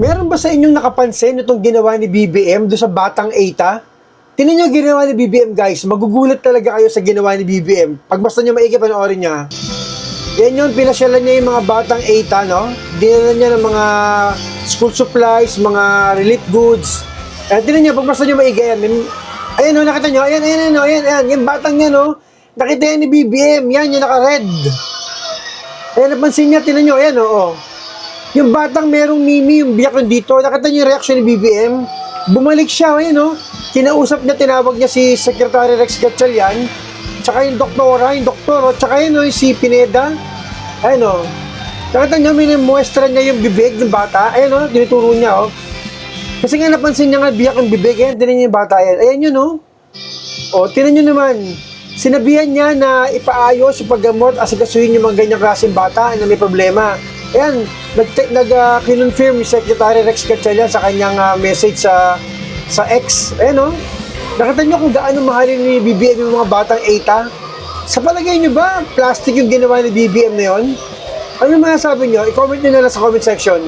ba sa inyong nakapansin itong ginawa ni BBM do sa Batang Eita? Tingnan nyo ginawa ni BBM guys. Magugulat talaga kayo sa ginawa ni BBM. Pag basta nyo maigi, panoorin niya. Yan yun, pinasyalan niya yung mga Batang Eita, no? Dinala niya ng mga school supplies, mga relief goods. Eh, tingnan nyo, pag basta nyo maigi, yan. Ayan, no, nakita nyo? Ayan, ayan, ayan, ayan, ayan. Yung batang yan, no? Nakita yan ni BBM. Yan, yung naka-red. Ayan, napansin niya, tingnan nyo, ayan, oo. Yung batang merong mimi, yung biyak yung dito, nakita niyo yung reaction ni BBM? Bumalik siya, ayun no? Kinausap niya, tinawag niya si Secretary Rex Gatchalian, tsaka yung doktora, yung doktor, oh, tsaka yun no, yung si Pineda. Ayun no. Nakita niyo, minimuestra niya yung bibig ng bata. Ayun no, dinituro niya, oh. Kasi nga napansin niya nga biyak yung bibig, ayan, tinan niyo yung bata yan. Ayan yun, no? O, tinan nyo naman, sinabihan niya na ipaayos yung paggamot at sigasuhin yung mga ganyang klaseng bata na may problema. Ayan, nag, nag uh, Secretary Rex Gatchalian sa kanyang ah, message sa sa X. Ayan o, nakita niyo kung gaano mahalin ni BBM yung mga batang ETA? Sa palagay niyo ba, plastic yung ginawa ni BBM na yon? Ano masasabi niyo? I-comment niyo na lang sa comment section.